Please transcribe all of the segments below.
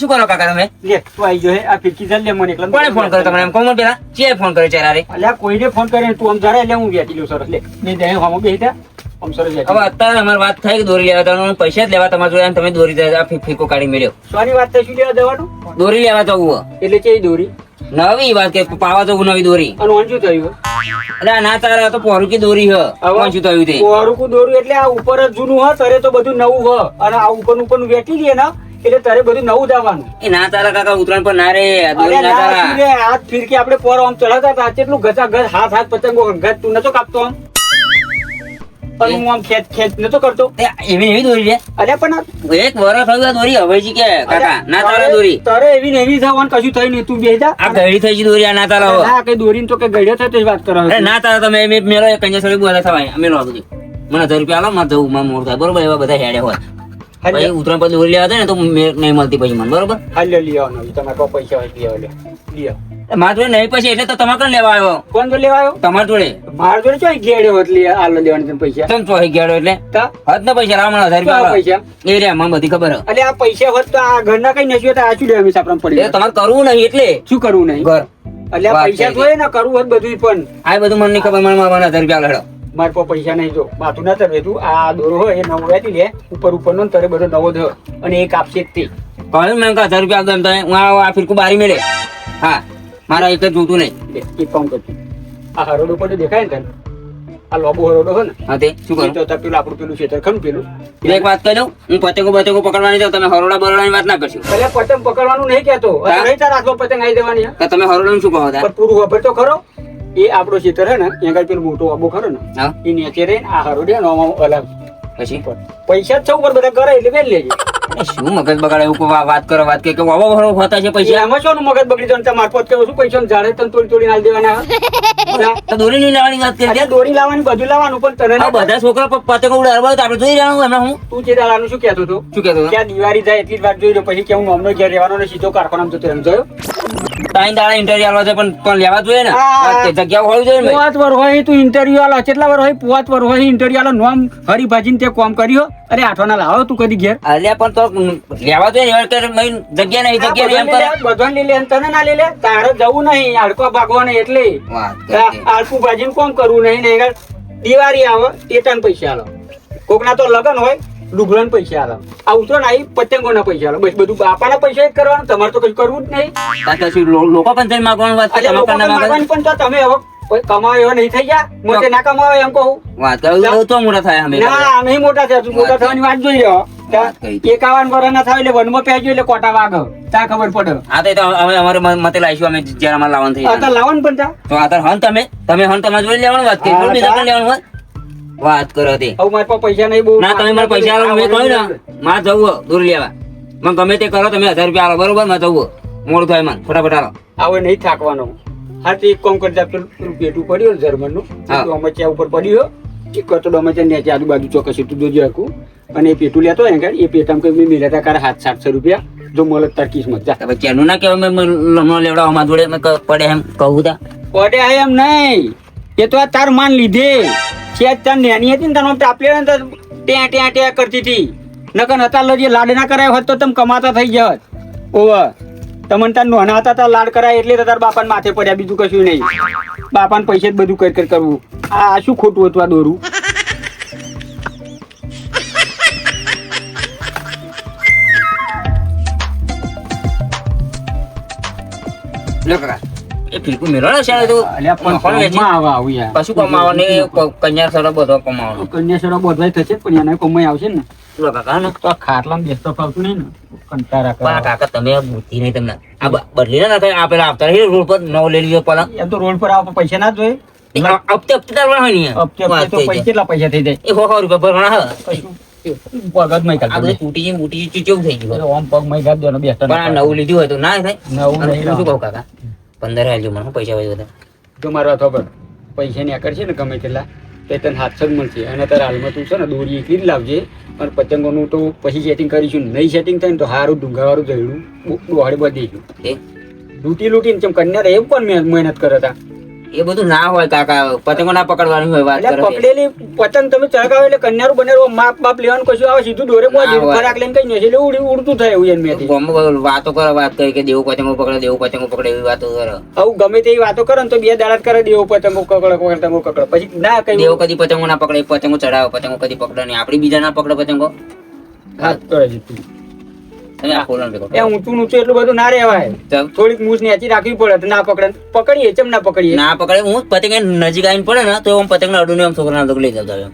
શું કરો કાકા તમે? લે તું આવી જો આ ફિરકી જલ લે મને એકલા કોને ફોન કર્યો તમને? એમ કોમન પેલા ચે ફોન કર્યો ચારે અલ્યા કોઈને ફોન કર્યો તું આમ જરા એટલે હું વેટી લઉં સરસ. લે ને દે હમ બેઠા આમ સરસ હવે અત્યારે અમારી વાત થઈ કે દોરી લેવા તો પૈસા જ લેવા તમારા જોડે તમે દોરી આ ફીકો કાઢી મેળ્યો. સોની વાત થઈ શું લેવા દેવાનું દોરી લેવા જવું એટલે દોરી? નવી વાત કે પાવા જવું નવી દોરી. અને ઓન થયું ના તારા તો પોરુકી દોરી હ. કોણ થયું તે. દોરું એટલે આ ઉપર જ જૂનું હ તારે તો બધું નવું હ. અને આ ઉપર ઉપર વેચી લઈએ ને એટલે તારે બધું નવું દાવાનું એ ના તારા કાકા ઉતરાણ પર ના રે આ અરે દોરી ના તારા. હાથ ફિરકી આપણે પર આમ ચડાતા હતા. કેટલું ગચા ગચ હાથ હાથ પતંગો ગચ તું નતો કાપતો આમ? પણ હું આમ ખેંચ ખેંચ નતો કરતો. એવી એવી દોરી લે? અરે પણ એક વરસ થયું આ દોરી હવે કે કાકા ના તારા દોરી. તારે એવી ને એવી થવાનું કશું થયું નહીં. તું બેજા આ ગળી થઈ દોરી આ ના તારા ના કઈ દોરીને તો કે ગળ્યો થયો તો વાત કરો. ના તારા તમે મેલો મેળો એક કન્યા સોળી બોલે થવાય. મેલો બધું. મને હજાર રૂપિયા આલો મારે જવું મારે મોર થાય. બરોબર એવા બધા હેડે હોય. પછી ઉતરાણ પર દોરી લેવા ને તો નહીં મળતી પછી મને બરોબર? હાલ લઈ આવવાનો તમારે પાસે પૈસા હોય લઈ આવો લે લઈ આવો મારા જોડે નહીં પછી એટલે તો તમારે કોણ લેવા આવ્યો? કોણ તો લેવા આવ્યો? તમારા જોડે. મારા જોડે ચોય ઘેડ્યો એટલે આલો લેવાની પૈસા. તમ ચોય ગયેલો એટલે? તા. હદ ના પૈસા મને હજાર રૂપિયા પૈસા. એ રે મને બધી ખબર એટલે આ પૈસા હોત તો આ ઘરના કઈ નસ્યો તો આ શું લેવા સાપરામ એ પડી તમારે કરવું નહીં એટલે. શું કરવું નહીં? ઘર. એટલે પૈસા જોઈએ ને કરવું હોત બધું પણ. આ બધું મને ખબર મને મારા હજાર રૂપિયા લડો મારે પાસે પૈસા નહીં જો. બાથું ના તરવે તું આ દોરો હોય એ નવો વેચી લે ઉપર ઉપર નો તરે બધો નવો થયો અને એક આપશે જ તે. કહ્યું મેં કે હજાર રૂપિયા તમે હું આ ફિરકું બારી મેળે. હા મારા એક જ જોતું નહીં. એક કામ કરતું આ હરોડો પર દેખાય ને તને? આ લોબો હરોડો હોય ને? હા તે શું કરું? તો પેલું આપણું પેલું ખેતર ખરું પેલું? એક વાત કહી દઉં હું પતંગો પતંગો પકડવાની જાઉં તમે હરોડા બરોડાની વાત ના કરશો. એટલે પતંગ પકડવાનું નહીં કહેતો? નહીં તાર હાથમાં પતંગ આવી દેવાની. તમે હરોડા શું કહો પૂરું ખબર તો ખરો. એ આપણો ખેતર હે ને આગળ પેલું મોટો આબો ખરો ને હા. એ નીચે રહીને આ હરોડે ને આમાં અલગ. પછી? પૈસા છે ઉપર બધા કરે એટલે વેચ લેજે. શું મગજ બગાડે એવું વાત કરો વાત કે વાવા ભરો ફાતા છે પૈસા? એમાં શું મગજ બગડી જાય તમારે પોત કેવું શું પૈસા ઝાડે તને તોડી તોડી નાલ દેવાના તો દોરી નહીં લાવવાની વાત કરી દોરી લાવવાની બધું લાવવાનું પણ તને બધા છોકરા પાસે ઉડે હરવા તો આપણે જોઈ રહ્યા એમાં હું. તું જે દાડાનું શું કહેતો હતો? શું કહેતો ત્યાં દિવાળી જાય એટલી જ વાત જોઈ લો પછી કે હું નોમનો ઘેર રહેવાનો ને સીધો કારખાનામાં જતો એમ જોયો? ત્રણ દાડા ઇન્ટરવ્યુ આલવા છે પણ પણ લેવા જોઈએ ને. જગ્યા હોવી જોઈએ ને પોત વર હોય તું ઇન્ટરવ્યુ આલો કેટલા વર હોય? પોત વર હોય ઇન્ટરવ્યુ આલો નોમ હરીભાજી તે કોમ કર્યો. અરે આઠવાના લાવો તું કદી ઘેર. અલ્યા પણ તો લેવા જોઈએ ને કે મઈન જગ્યા નહીં જગ્યા એમ કરે. બધાને લઈ લે તને ના લઈ લે તારે જવું નહીં હાડકો નહીં એટલે. આળકું ભાજીને કોમ કરવું નહીં ને દિવાળી આવે તને પૈસા આલો. કોકના તો લગન હોય લુગડાના પૈસા આલો. આ ઉતરણ આવી પતંગોના પૈસા આલો. બસ બધું બાપાના પૈસા જ કરવાનું તમારે તો કઈ કરવું જ નહીં. લોકો જઈને માગવાની વાત પણ ના તો તમે હવે કમાયો નહીં થઈ ગયા. મોટે ના કમાવો એમ કહું. વાત કરો તો મોટા થાય અમે ના નહીં મોટા થયા મોટા થવાની વાત જોઈ રહ્યો. એકાવન વર્ષ ના થાય એટલે વનમાં પહેજો એટલે કોટા વાગ. તા ખબર પડે. આ તો હવે અમારે મતે લાવીશું અમે જ્યારે અમારે થઈ લાવવાનું પણ તો. આ તો હન તમે તમે હન તમારે જોઈ લેવાનું વાત કરી. બીજા પણ લેવાનું હોય? વાત કરો તે. હવે મારા પાસે પૈસા નહીં બહુ ના તમે મારા પૈસા આલો મેં કહ્યું ને મારે જવું દૂર લેવા. મને ગમે તે કરો તમે હજાર રૂપિયા આલો બરોબર? મારે જવું. મોડું થાય મને ફટાફટ આલો. આવે નહીં થાકવાનો. હા તે એક કોમ કરતા પેલું પેટું પડ્યું ને જર્મનનું. હા. પેલું ઉપર પડ્યું એક કટોડો અમાચ્યા નીચે આજુબાજુ ચોક્કસ એટલું જોજો આખું. અને એ પેટું લેતો હોય ને એ પેટામાં કઈ મેં મિલાતા કરે હાથ સાતસો રૂપિયા. જો મળે તાર કિસ્મત જા. હવે કેનું ના કેવા મેં મેં લમણો લેવડાવો મારા જોડે મેં પડે એમ કહું તા. પડે એમ નહીં. એ તો આ તાર માન લીધે. છે તાર નેની હતી ને તને ટાપલી ને ત્યાં ત્યાં ત્યાં કરતી હતી. નકર હતા જે લાડ ના કરાયો હોત તો તમે કમાતા થઈ જત. ઓવર તમને તાર નાના હતા તાર લાડ કરાય એટલે તાર બાપાને માથે પડ્યા, બીજું કશું નહીં. બાપાને પૈસે જ બધું કર કર કરવું. આ શું ખોટું હતું આ દોરું? લો એ ફીરકું મેળો ને શાળે તો પણ? કોમમાં આવા આવું યાર. કશું કમાવો ને કન્યા સરો બધો કમાવાનો કન્યાસરો બધવાય થશે પણ એના કમાઈ આવશે ને લો કાકા ને તો ખાટલામાં બેસતો ફાવતું નહીં ને પણ આ કરે. કાકા તમે બુદ્ધિ નહીં તમને આ બદલી ના થાય આ પેલા આવતા રહી રોડ પર નવ લઈ લીધો પલંગ એમ તો રોડ પર આવવા પૈસા ના જોઈએ હપ્તે હપ્તે તારવાના હોય ને. હપ્તે હપ્તે તો પૈસા. કેટલા પૈસા થઈ જાય એ સો સો રૂપિયા ભરવાના હે. કશું પગજ નહીં આ તૂટી બૂટી ગયું થઈ ગયું ઓમ પગ મય ગાડી દેવાનો બેસતો પણ આ નવું લીધું હોય તો ના થાય નવું શું કહું કાકા પંદર હાલજો મને પૈસા હોય બધા? જો મારો હાથ ખબર પૈસા ની આકર છે ને ગમે તેટલા તે તને હાથ જ મળશે. અને તારે હાલમાં તું છે ને દોરી એકલી જ લાવજે. અને પતંગોનું તો પછી સેટિંગ કરીશું. નહીં સેટિંગ થાય ને તો હારું ડુંગાવાળું જઈડું દોહાડી બધી લૂંટી લૂંટીને ચમ કન્યા એવું પણ મહેનત કરે તા? એ બધું ના હોય કાકા પતંગો ના પકડવાની હોય વાત કરો પકડેલી પતંગ તમે ચળકાવો એટલે કન્યારું બનેરો માપ બાપ લેવાનું કશું આવે સીધું દોરે ના પહોંચે ખરાક લઈને કઈ નહીં એટલે ઉડી ઉડતું થાય એવું એમ મેથી ગામમાં વાતો કરો વાત કરી કે દેવું પતંગો પકડે દેવું પતંગો પકડે એવી વાતો કરો. આવું ગમે તેવી વાતો કરે ને તો બે દાડા કરે દેવો પતંગો પકડે પતંગો પકડે પછી ના કઈ દેવો કદી પતંગો ના પકડે પતંગો ચડાવે પતંગો કદી પકડે નહીં. આપડી બીજા ના પકડે પતંગો. હા કરે છે તું. તમે આ એ ઊંચું ઊંચું એટલું બધું ના રહેવાય. થોડીક મૂછ નેચી રાખવી પડે તો ના પકડે. પકડીએ ચમ ના પકડીએ? ના પકડે હું પતંગ નજીક આવીને પડે ને તો હું પતંગ ના અડું આમ છોકરા ના લઈ જતો એમ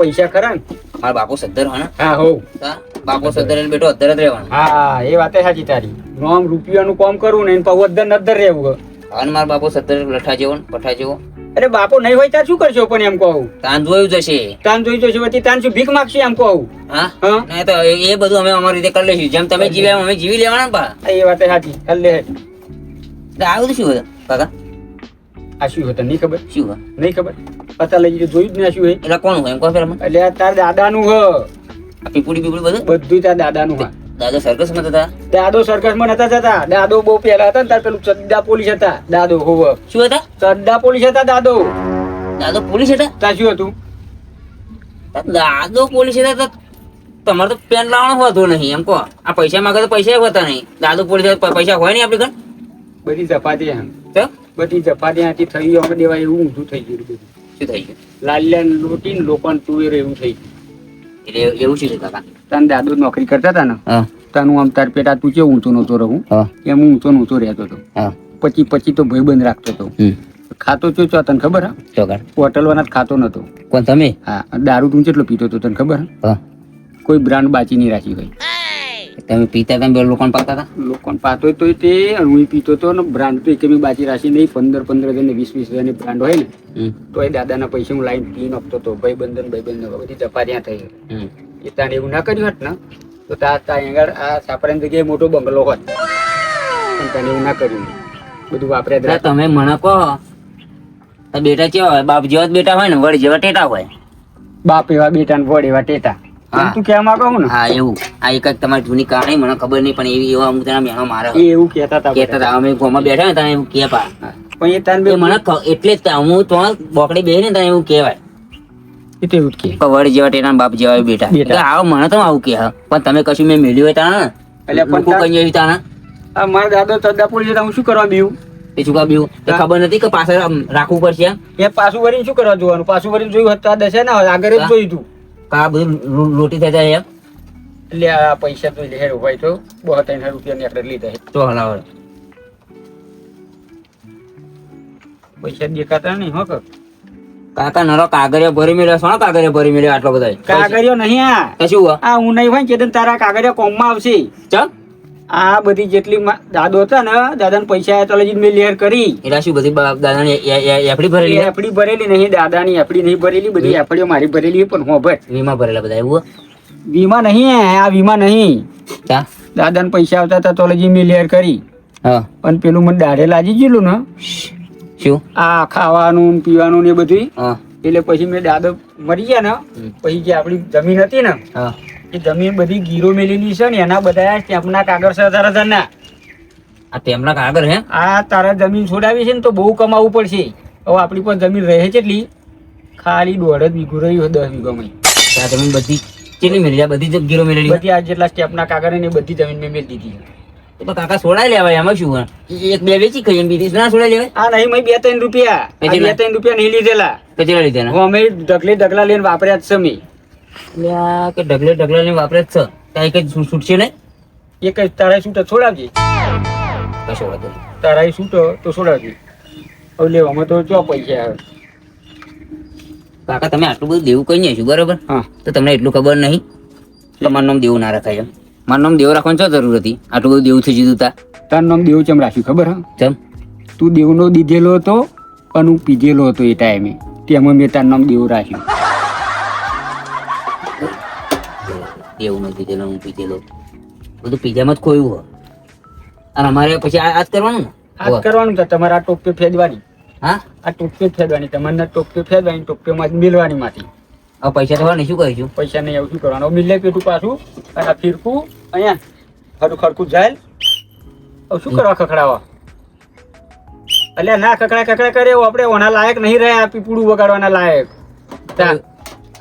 પૈસા ખરા ને? મારા બાપુ હા હો તા બાપુ સદ્ધર એટલે બેટો જ રહેવાનો. હા એ વાતે સાચી તારી. નોમ રૂપિયાનું કામ કરવું ને એને પાછું અદ્દર નદ્દર રહેવું અને મારા બાપો સદ્ધર લઠા જેવો પઠા જેવો. અરે બાપો નહીં હોય ત્યાં શું કરશો પણ એમ કહું? તાન જોયું જશે. તાન જોયું જશે પછી તાન શું ભીખ માગશે એમ કહું. હા? હા? નહીં તો એ બધું અમે અમારી રીતે કરી લઈશું. જેમ તમે જીવ્યા એમ અમે જીવી લેવાના પા એ વાત સાચી. કરી લે. આવું શું હોય કાકા? આ શું હોય નહીં ખબર? શું હોય? નહીં ખબર? પતા લઈ જજો જોયું જ ને શું હોય. એટલે કોણ હોય એમ કહો એટલે તાર દાદાનું હ. પીપુડી પીપુડી બધું? બધું તાર દાદાનું હા. દાદા સરકસમાં હતા દાદો સર્કસમાં નતા જતા. દાદો બહુ પેલા હતા ને તાર પેલું ચડ્ડા પોલીસ હતા. દાદો હોવ શું હતા? ચડ્ડા પોલીસ હતા દાદો. દાદો પોલીસ હતા? તા શું હતું? દાદો પોલીસ હતા તો તમારે તો પેન લાવવાનો હોતો નહીં એમ કહો. આ પૈસા માંગે તો પૈસા હોતા નહીં. દાદો પોલીસ પૈસા હોય નહીં આપણી ઘર? બધી ઝપાટી એમ બધી ઝપાટી આથી થઈ ગયું અમે દેવાય એવું ઊંધું થઈ ગયું શું થઈ ગયું? લાલ્યાને લૂંટીને લોકોને તુવેર એવું થઈ ગયું. એટલે એવું છે કાકા. તને દાદુ નોકરી કરતા હતા ને. તને આમ તાર પેટા તું કેવું ઊંચો નહોતો રહું? એમ હું ઊંચો નહોતો રહેતો હતો પછી પછી તો ભાઈબંધ રાખતો હતો ખાતો ચો ચો તને ખબર હા? હોટલ વાળા જ ખાતો નતો. કોણ તમે? હા દારૂ તું કેટલો પીતો હતો તને ખબર કોઈ બ્રાન્ડ બાચી નહીં રાખી હોય. તમે પીતા તમે બે લોકોને પાતા હતા? લોકોને પાતો તો તે હું પીતો તો ને બ્રાન્ડ તો એકમી બાચી રાખી નહીં પંદર પંદર હજાર ને વીસ વીસ હજારની બ્રાન્ડ હોય ને તો એ દાદાના પૈસા હું લાઈન પી નાખતો હતો ભાઈ બંધન ભાઈ બંધન બધી જપારિયા થઈ એ તાને એવું ના કર્યું હોત ને તો તા તા આગળ આ સાપરાની જગ્યાએ મોટો બંગલો હોત. પણ તને એવું ના કર્યું. બધું વાપર્યા. તમે મને કહો બેટા કેવા હોય? બાપ જેવા બેટા હોય ને વડ જેવા ટેટા હોય? બાપ એવા બેટા ને વડ એવા ટેટા. તું કહેવા માંગો ને? હા એવું. આ એક તમારી જૂની કહાણી મને ખબર નહીં પણ એવી એવા હું જણા મેણો મારે. એ એવું કહેતા હતા કહેતા હતા અમે ગોમાં બેઠા ને એવું કે પા પણ એ તને મને એટલે જ હું તો બોકડી બેહી ને ત્યાં એવું કહેવાય. એટલે એવું કે. વડ જેવા તેના બાપ જેવા બેટા બેટા. એટલે આવો મને તો આવું કે પણ તમે કશું મેં મેળ્યું હોય ને એટલે પણ કઈ એવી તાણે આ મારા દાદો તદ્દાપુર જતા હું શું કરવા બીવું એ શું કાપ્યું એ ખબર નથી કે પાછળ રાખવું પડશે એ પાછું વળીને શું કરવા જોવાનું? પાછું વળીને જોયું હતું આ ના આગળ જ જોયું તું. કે બધી લોટી થઈ જાય એમ? એટલે આ પૈસા તો લે ભાઈ તો બહુ ત્રણ રૂપિયા ની આપણે લીધા તો હલાવ. પૈસા દેખાતા નહીં હો કાક. નરો કાગરિયો ભરી મેળ્યો સોનો કાગરિયો ભરી મેળ્યો આટલો બધા? કાગળિયો નહીં આ. શું આ હું નહીં હોય ને તારા કાગળિયા કોમમાં આવશે. ચમ? આ બધી જેટલી દાદો હતા ને દાદાને પૈસા આયા તો મેં લેર કરી. એટલે શું બધી દાદાની એફડી ભરેલી? એફડી ભરેલી નહીં દાદાની એફડી નહીં ભરેલી બધી એફડીઓ મારી ભરેલી પણ હો ભાઈ વીમા ભરેલા બધા એવું વીમા નહીં આ વીમા નહીં. દાદાને પૈસા આવતા હતા તો લઈ મેં લેર કરી. હા. પણ પેલું મને દાઢે લાગી ગયેલું ને શું? આ ખાવાનું પીવાનું ને એ બધું એટલે પછી મેં દાદો મરી ગયા ને પછી જે આપણી જમીન હતી ને હા. એ જમીન બધી ગીરો મેલેલી છે ને એના બધા સ્ટેમ્પના કાગળ છે તારા હજારના. આ તેમના કાગળ હે? આ તારા જમીન છોડાવી છે ને તો બહુ કમાવું પડશે. હવે આપણી પાસે જમીન રહે છે એટલી ખાલી દોઢ જ વીઘું રહ્યું હોય દસ વીઘામાં આ જમીન બધી કેટલી મેળવી આ બધી ગીરો મેળવી બધી આ જેટલા સ્ટેપના કાગળ ને બધી જમીન મેં મેળવી દીધી તો કાકા સોડાઈ લેવાય એમાં શું? એક બે વેચી ખાઈ બીજી ના સોડાઈ લેવાય? આ નહીં મેં બે ત્રણ રૂપિયા. બે ત્રણ? રૂપિયા નહીં લીધેલા. તો ચેલા લીધા એના? હું અમે ઢગલે ઢગલા લઈને વાપર્યા જ છે મેં એટલે આ કે ઢગલે ઢગલે ને વાપરે જ છે. કઈ છૂટ- છૂટશે નહીં? એ કઈ તારા છૂટે છોડાવજે. કશો વાંધો તારાય છૂટો તો છોડાવજે. હવે લેવામાં તો જો પૈસા આવે. કાકા તમે આટલું બધું દેવું કઈ નહીં છું બરોબર? હા. તો તમને એટલું ખબર નહીં? તમારું નામ દેવું ના રખાય એમ. મારું નામ દેવ રાખવાની શું જરૂર હતી? આટલું બધું દેવું થઈ જતું તા તારું નામ દેવું ચમ રાખ્યું ખબર હા? ચમ? તું દેવનો દીધેલો હતો અને હું પીધેલો હતો એ ટાઈમે. તેમાં મેં તારું નામ દેવું રાખ્યું. દેવું નથી તેનો હું પીધેલો. બધું પીજામાં જ ખોયું હોય. અને અમારે પછી આ આ જ કરવાનું ને? આ જ કરવાનું છે તમારે આ ટોપે ફેદવાની. હા? આ ટોપે ફેદવાની તમારે ટોપે ફેદવાની ટોપીમાં મિલવાની માંથી હવે પૈસા થવા ને શું કરીશું? પૈસા નહીં આવું શું કરવાનું? મિલે પેટું પાછું અને આ ફીરકું અહીંયા ખરું ખરકું જાય હવે શું કરવા ખખડાવા? એટલે ના કકડા કકડા કરે એવું આપણે ઓના લાયક નહીં રહ્યા આ પીપુડું વગાડવાના લાયક.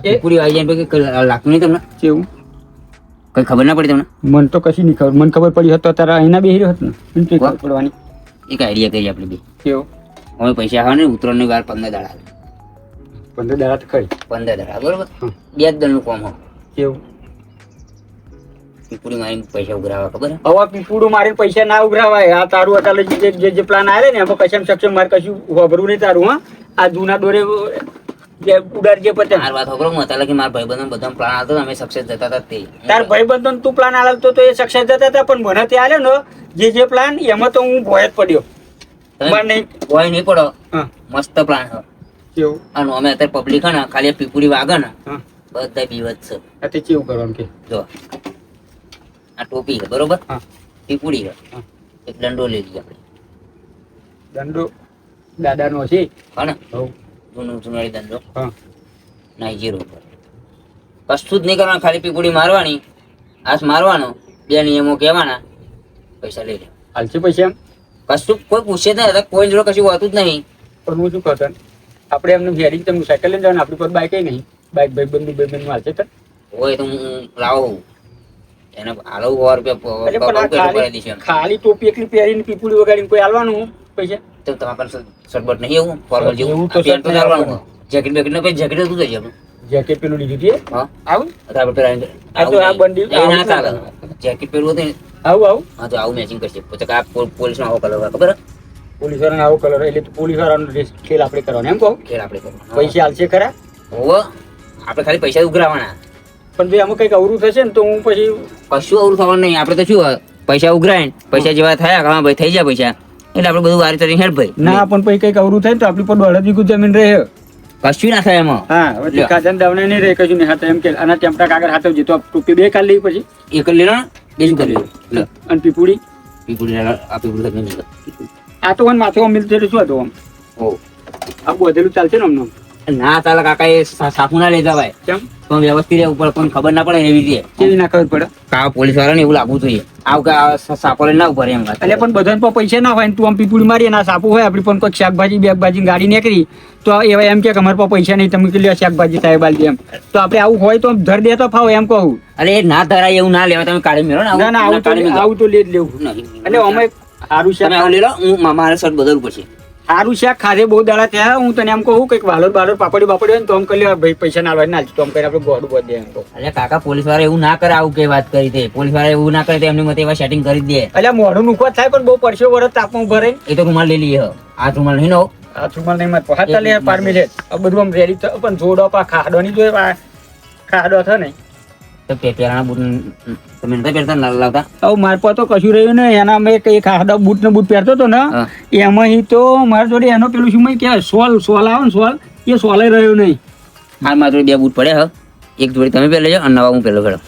એ પૂરી આવી જાય લાગતું નહીં તમને? કેવું? કઈ ખબર ના પડી તમને? મન તો કશી નહીં ખબર. મને ખબર પડી હતો તારા અહીંના બેહી રહ્યો હતો ને. મને કઈ ખબર પડવાની એક આઈડિયા કરી આપણે બી. કેવો? હવે પૈસા આવે ને ઉત્તરાયણની વાર પંદર દાડા આવે. પંદર દાડા તો ખરી. પંદર દાડા બરોબર? બે જ દંડનું કોમ હોય. કેવું? પીપુડી મારીને પૈસા ઉઘરાવા ખબર હવે પીપુડું મારીને પૈસા ના ઉઘરાવાય. આ તારું જે જે જે પ્લાન આવે ને એમાં કશામ સક્ષમ મારે કશું વભરું નહીં તારું હા. આ જૂના દોરે જે ઉડાર જે પતંગ મારી વાત ખબર હું અત્યારે કે મારા ભાઈબંધો બધા પ્લાન આવતો અમે સક્સેસ જતા હતા તે. તાર ભાઈબંધો તું પ્લાન આલતો તો એ સક્સેસ જતા હતા પણ મને તે આલ્યો ને જે જે પ્લાન એમાં તો હું ભોય જ પડ્યો. તમે મને નહીં. પડો. મસ્ત પ્લાન હતો કેવું? અને અમે અત્યારે પબ્લિક હે ને ખાલી પીપુરી પીપુડી વાગે ને બધા બીવત છે. અત્યારે કેવું કરવાનું કે? જો. આ ટોપી છે બરોબર? પીપુરી પીપુડી છે. એક દંડો લઈ લઈએ આપણે. દંડો દાદાનો છે. હા ને? જૂનું જૂનાળી દંડો. હા. ઉપર કશું જ નહીં કરવાનું ખાલી પીપુડી મારવાની. આસ મારવાનો બે નિયમો કહેવાના. પૈસા લઈ લે. હાલશે પૈસા એમ? કશું કોઈ પૂછે જ નહીં કોઈ જોડે કશું હોતું જ નહીં. પણ હું શું કરતો આપણે એમને ઘેરી તમને સાયકલ લઈને જવાનું આપણી પર બાઇક નહીં. બાઇક ભાઈ બંધુ ભાઈ બંધુ હાલશે તો હોય તો હું લાવું. એને હાલો સો રૂપિયા ખાલી ટોપી એકલી પહેરીને પીપુડી વગાડીને કોઈ હાલવાનું પૈસા? તો તમારા પાસે સરબત નહીં એવું ફોર્મલ જેવું તો પેન્ટ ચાલવાનું જેકેટ બેકેટ ને પછી જેકેટ હતું જઈએ જેકેટ પેલું લીધું છે? હા. આવું? આપણે પેલા આ તો આ બંડી ના ચાલે. જેકેટ પેલું હતું આવું આવું? હા તો આવું મેચિંગ કરશે. પછી આ પોલીસ આવો કલર ખબર? પોલીસ વાળાનો આવો કલર એટલે પોલીસ વાળાનો ડ્રેસ ખેલ આપણે કરવાનો એમ કહો? ખેલ આપણે કરવાનો. પૈસા હાલશે ખરા? હોવ. આપણે ખાલી પૈસા ઉઘરાવાના. પણ ભાઈ આમાં કંઈક અવરું થશે ને તો હું પછી કશું અવરું થવાનું નહીં. આપણે તો શું પૈસા ઉઘરાય પૈસા જેવા થયા ભાઈ થઈ જાય પૈસા. એટલે આપણે બધું વારી તરી હેડ ભાઈ. ના પણ પછી કંઈક અવરું થાય ને તો આપણી પર દોઢ વીઘું જમીન રહે. કશું ના થાય એમાં. હા. કાજન દવને નહીં રહે કશું નહીં. હતા એમ કે આના ચેમટા કાગળ હાથે તો ટોપી બે કાઢ લઈ પછી. એક લઈ લો બીજું કરી લે. અને પીપુડી? પીપુડી લે, આ પીપુડી આ તો મને માથે મિલ એટલે શું હતો આમ ઓ. આ બધેલું ચાલશે ને અમને ના ચાલે કાકા એ સાફુ ના લેતા જવાય કેમ? પણ વ્યવસ્થિત ઉપર પણ ખબર ના પડે એવી રીતે. કેવી ના ખબર પડે? કા પોલીસ વાળાને એવું લાગવું જોઈએ. આવ કે સાપો લઈને ના ઊભા એમ એટલે પણ બધાને પર પૈસા ના હોય તું આમ પીપુડી મારી ના સાપુ હોય આપણી પણ કોઈ શાકભાજી બેકભાજી ગાડી નીકળી તો એવા એમ કે અમારે પર પૈસા નહીં તમે કેટલી શાકભાજી થાય બાલજી એમ. તો આપણે આવું હોય તો ધર દે તો ફાવ એમ કહું. અરે ના ધરાય એવું ના લેવા તમે કાઢી મેળો ના ના આવું તો આવું તો લે જ લેવું. એટલે અમે સારું તમે આવું લઈ લો હું મારા સર બદલું બદલવું પડશે સારું શાક ખાધે બહુ દાડા થયા. હું તને એમ કહું કંઈક વાલોર બાલોર પાપડી બાપડી હોય ને તો આમ કરી લે ભાઈ પૈસા ના લાવે ના તો આમ કરી આપણે ગોડું બધી એમ તો અરે કાકા પોલીસવાળા એવું ના કરે આવું કે વાત કરી તે. પોલીસવાળા એવું ના કરે તો એમની મતે એવા સેટિંગ કરી દે. એટલે મોઢું નુખવા થાય પણ બહુ પડશે વરસ તાપમાં ભરે એ તો રૂમાલ લઈ લઈએ આ રૂમાલ નહીં નો. આ રૂમાલ નહીં મારતો. હાથ પાર મિનિટ આ બધું આમ રેડી પણ જોડો પા ખાડો નહીં જોઈએ ખાડો થાય ને. તો પેપેરાના તમે નતા પહેરતા ના લાવતા? હવે માર પર તો કશું રહ્યું ને એના મેં કઈ ખાડા બૂટ ને બૂટ પહેરતો હતો ને એમાં ઈ તો મારા જોડે એનો પેલું શું મેં કહેવાય સોલ સોલ આવે ને સોલ એ સોલે રહ્યો નહીં. હા મારા જોડે બે બૂટ પડ્યા હ. એક જોડી તમે પહેરી લેજો અને નવા હું પહેલો ખેડો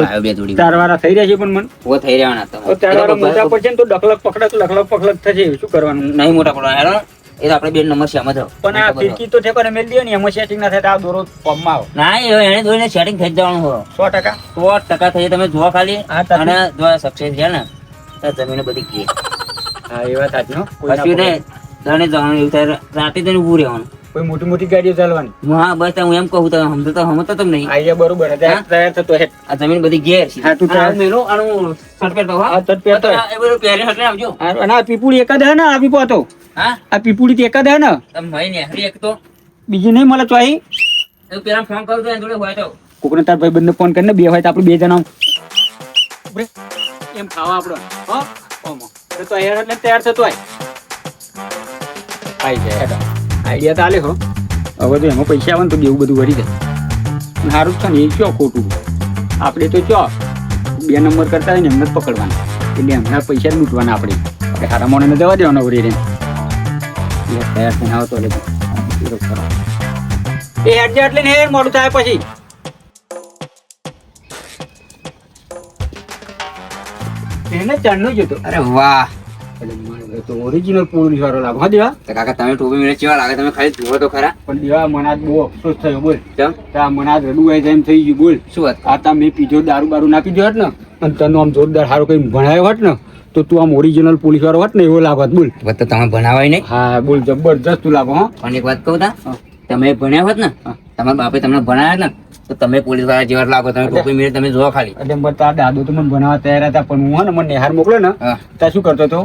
લાવ્યો બે જોડી. ચાર વાળા થઈ રહ્યા છે પણ મને. ઓ થઈ રહ્યા. હવે ચાર વાળા મોટા પડશે ને તો ડખલક પકડક લખલક પકડક થશે. શું કરવાનું? નહીં મોટા પડવાના હેડો. એ તો આપણે બે નંબર છે આમાં પણ આ ફિરકી તો ઠેકાને મેલી દે ને એમાં સેટિંગ ના થાય તો આ દોરો પગમાં આવે. ના એ એને દોરીને સેટિંગ થઈ જવાનું હોય. સો ટકા? સો ટકા થઈ તમે જોવા ખાલી. અને જો સક્સેસ છે ને તો જમીન બધી ગઈ હા એ વાત સાચી હો. કોઈ ના કશું પકડે. નહીં જવાનું એવું થાય રાતે જઈને ઊભું રહેવાનું. કોઈ મોટી મોટી ગાડીઓ ચાલવાની. હા બસ હું એમ કહું તમે સમજો તો સમજતો તમે નહીં. બરોબર હતા તૈયાર થતો હે આ જમીન બધી ઘેર છે. હા, તું આ મેલો અને હું. શર્ટ પહેરતો હા. તરત પહેરતો એ બધું પહેરી હટને આવજો. હા, ના પીપુડી એકાદ હે ને આ પીપો હતો? હા? આ પીપુડી તો એક હે ને? તમ ભાઈ ને હરી એક તો. બીજી નહીં મળે તો આઈ? એ પેલા ફોન કરું તો એની જોડે હોય તો. કોકને તાર ભાઈ બંને ફોન કરીને બે હોય તો આપણે બે જણા. એમ ખાવા આપણો હો? ઓમો. તો તો એટલે તૈયાર થતો હોય. આઈ જાય. આઈડિયા તો હો. હવે તો એમાં પૈસા આવે ને તો બેવું બધું ભરી જાય. સારું છે ને, એ ચો ખોટું? આપણે તો ચો બે નંબર કરતા હોય ને એમને જ પકડવાના. એટલે એમના પૈસા જ લૂંટવાના આપણે. આપણે સારા મોને જવા દેવાના વળી રે તૈયાર થઈને આવતો એ હેડ એટલે ને મોડું થાય પછી. એને ચાંદનો જોતું અરે વાહ. તો ઓરિજિનલ પોલીસ વાળો લાગો. હા દેવા? તો કાકા તમે ટોપી મેળે ચેવા લાગે તમે ખાલી જુઓ તો ખરા. પણ દેવા મને બહુ અફસોસ થયો બોલ. કેમ? તા મને આજ રડું આવી એમ થઈ ગયું બોલ. શું વાત? આ તા મેં પીધો દારૂ બારૂ ના પીધો હોત ને. અને તને આમ જોરદાર સારો કઈ ભણાયો હોત ને. તો તું આમ ઓરિજિનલ પોલીસ વાળો હોત ને એવો લાગત બોલ. તો તમે ભણાવાય નહીં. હા બોલ જબરજસ્ત તું લાગો હા. પણ એક વાત કહું તા તમે ભણ્યા હોત ને તમારા બાપે તમને ભણાયા ને તો તમે પોલીસવાળા જેવા લાગો તમે ટોપી મેળે તમે જોવા ખાલી. એટલે તારા દાદો તો મને તૈયાર હતા પણ હું હે ને મને નિહાર મોકલો ને ત્યાં શું કરતો હતો?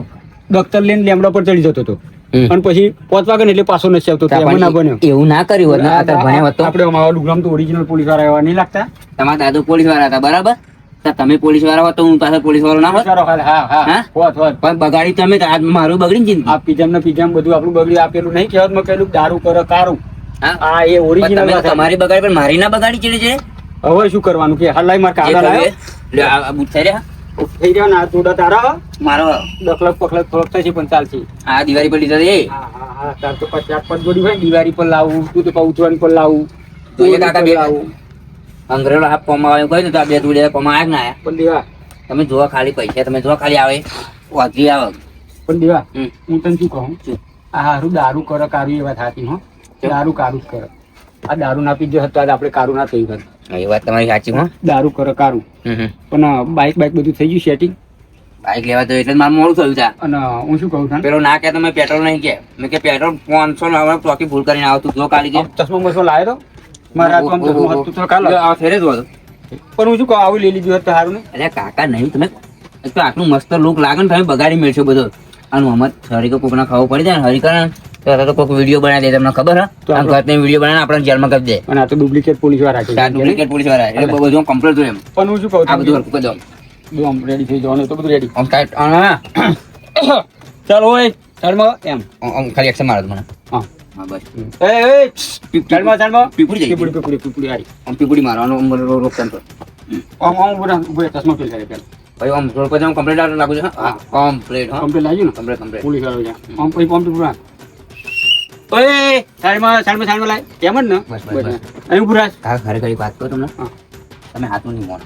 દફતર લઈને લેમડા પર ચડી જતો હતો. અને પછી પાંચ વાગે એટલે પાછો નથી આવતો તો ના બન્યો. એવું ના કર્યું હોત ને ભણ્યા હોત આપણે અમારા ડુગરામ તો ઓરિજિનલ પોલીસવાળા એવા નહીં લાગતા. તમારા દાદુ પોલીસવાળા હતા બરાબર? તમે પોલીસવાળા હો તો હું પાછળ પોલીસ વાળો ના હોત. પણ બગાડી તમે આજ મારું બગડી જિંદગી. આ પીજામ ને પીજામ બધું આપણું બગડી આપેલું નહીં કહેવતમાં કહેલું દારૂ કરો કારું. આ એ ઓરિજિનલ તમારી બગાડી પણ મારી ના બગાડી ચડી છે? હવે શું કરવાનું? કે હલાઈ માર એ કાગળ કહ્યું લે, આ આ થઈ રહ્યા થઈ રહ્યો ને આ તોડા તારો મારો? દખલક પખલક થોડોક થશે પણ ચાલશે. આ દિવાળી પર લીધા છે? હા તાર તો પચાસ પદ જોડી હોય દિવાળી પર લાવું તું તો પાછું ઉતરાયણ પર લાવું તો એ કાકા બે- લાવું. અંગ્રેલો હાફ પમા આવ્યો કહ્યું તો આ બે જોડે કોમાં આવ્યા ના પણ દેવા. તમે જોવા ખાલી પૈસા તમે જોવા ખાલી આવે વાઘરી આવે. પણ દેવા. હું તને શું કહું? આ હારું દારૂ કર કારું એવા થાતી હો. દારૂ કારું જ કર. આ દારૂ ના પીધો હતો આપણે કારું ના થઈ હોત. એ વાત તમારી સાચી હો. દારૂ કરો કારું. પણ બાઇક બાઇક બધું થઈ ગયું સેટિંગ બાઈક લેવા તો એટલે મારું મોડું થયું છે. અને હું શું કહું છું? પેલો ના કે તમે પેટ્રોલ નહીં કે. મેં કે પેટ્રોલ પાંચસો ને હવે ચોકી ભૂલ કરીને આવતું જો કાલી કે. ચશ્મો બસમાં લાવ્યો તો? મારા હાથમાં આમ તો કાલ. આ ફેરે જ હતો. પણ હું શું કહું આવું લઈ લીધું હોત તો સારું ને અરે કાકા નહીં તમે એક તો આટલું મસ્ત લુક લાગે ને તમે બગાડી મેળશો બધો. અને મોહમ્મદ હરિકો કોકના ખાવું પડી જાય ને તો કોઈક વીડિયો બનાવી દે તમને ખબર હા? ઘરને વીડિયો બનાવીને આપણે જેલમાં કરી દે. અને આ તો ડુપ્લિકેટ પોલીસવાળા છે. ડુપ્લિકેટ પોલીસવાળા એટલે બધું કમ્પ્લીટ એમ. પણ હું શું કહું આ બધું હરકું બધું રેડી થઈ જવાનું તો બધું રેડી આમ ટાઈટ હા ચાલો ઓય ચાલમાં એમ. આમ ખાલી એક્શન મારો મને હા. હા બસ. એ એ ચાલમાં ચાલમાં પીપળી જાય. પીપળી પીપળી પીપળી હારી. આમ પીપુડી મારવાનો રોક રો- આમ આમ ઊભો ઊભો ચશ્મા ફેલ કરે પેલા ભાઈ આમ રોડ પછી આમ કમ્પ્લીટ લાગુ છે હા? કમ્પ્લેટ હા. કમ્પ્લેટ લાગ્યું ને? કમ્પ્લેટ કમ્પ્લેટ પોલીસ વાળો છે. આમ પછી પંપ પૂરા ઓય સાઈડમાં સાઈડમાં સાઈડમાં લાય. કેમ જ ને? બસ, બસ. અહીં પૂરા હા ઘરે એક વાત કરો તમને. તમે હાથમાં નહીં મોણ.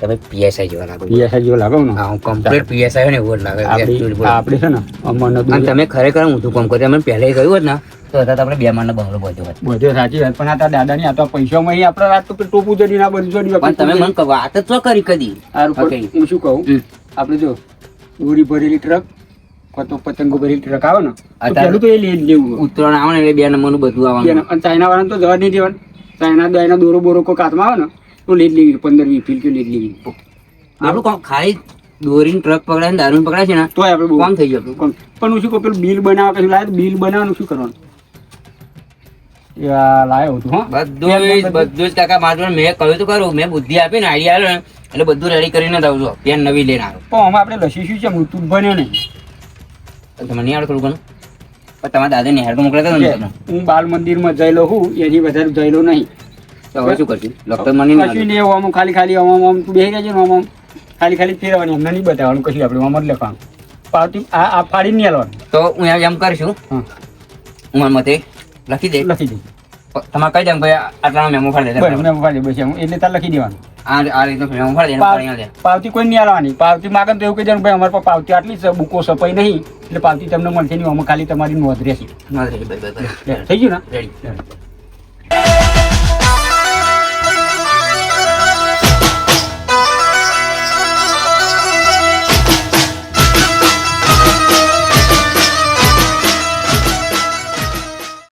તમે પીએસઆઈ જેવા લાગો. પીએસઆઈ જેવો લાગો ને? હા હું કમ્પ્લીટ પીએસઆઈ હોય ને એવું લાગે. આપણે છે ને? અમરનો અને તમે ખરેખર ઊંધું કામ કર્યું. અમે પહેલા કહ્યું હોત ને. તો હતા આપણે બે માળનો બંગલો બધો હતો બધો સાચી વાત. પણ આ તારા દાદાની આ તો પૈસામાં આપણે રાત તો ટોપું જડી ના બધું જડી પણ તમે મને કહો, વાત જ તો કરી કદી. હું શું કહું? આપણે જો દોરી ભરેલી ટ્રક તો પતંગો ભરેલી ટ્રક આવે ને તો અત્યારે- તો એ લઈ લેવું ઉત્તરાયણ આવે ને એટલે બે નંબરનું બધું આવવાનું. અને ચાઇના વાળાને તો જવા નહીં દેવાનું. ચાઇના દાયના દોરો બોરો કોઈ કાચમાં આવે ને તો લઈ જ લેવી પંદર વીસ ફીલ કે લઈ જ લેવી આપણું કોણ? ખાલી દોરીને ટ્રક પકડાય ને દારૂ પકડાય છે ને તોય આપણે કામ થઈ જતું પણ હું શું કહું પેલું બિલ બનાવવા કશું લાવે બિલ બનાવવાનું શું કરવાનું? આ લાયો હતું હા. બધું જ બધું. જ કાકા મારું મેં કહ્યું તો ખરું. મેં બુદ્ધિ આપી ને આઈડિયા આવ્યો ને એટલે બધું રેડી કરીને છું. પેન નવી લઈને આવ્યો પણ આમાં આપણે લસીશું છે? મૃત્યુ બન્યો તો તમને નહીં આવડે થોડું ઘણું? પણ તમારા દાદા ને તો મોકલ્યા ને હું બાલ મંદિરમાં જયેલો હું એની વધારે જયેલો નહીં. તો હવે શું કરશું? લખતર મને કશું. નહીં આમ ખાલી ખાલી આમ આમ તું બેસી રહેજે ને આમ આમ ખાલી ખાલી ફેરવાની એમને નહીં બતાવવાનું કશું આપણે આમ જ લખવાનું. પાવતી આ આ ફાડી નહીં હાલવાનું તો હું એમ કરશું. હું. મતે લખી દે. લખી દે. તમારે કહી દે ભાઈ આટલા મેમો ફાડી દે બરાબર મેમો ફાડી બસ એટલે તાર લખી દેવાનું. આ આ રીતે મેમો ફાડી દે પાવ- પાણી દે પાવતી કોઈ નહીં આવવાની પાવતી માગન તો એવું કહી દેવાનું ભાઈ અમારે પાવતી આટલી છે બુકો સપાઈ નહીં. એટલે પાવતી તમને મળશે નહીં અમે ખાલી તમારી નોંધ રહેશે. નોંધ બસ. થઈ ગયું ને? રેડી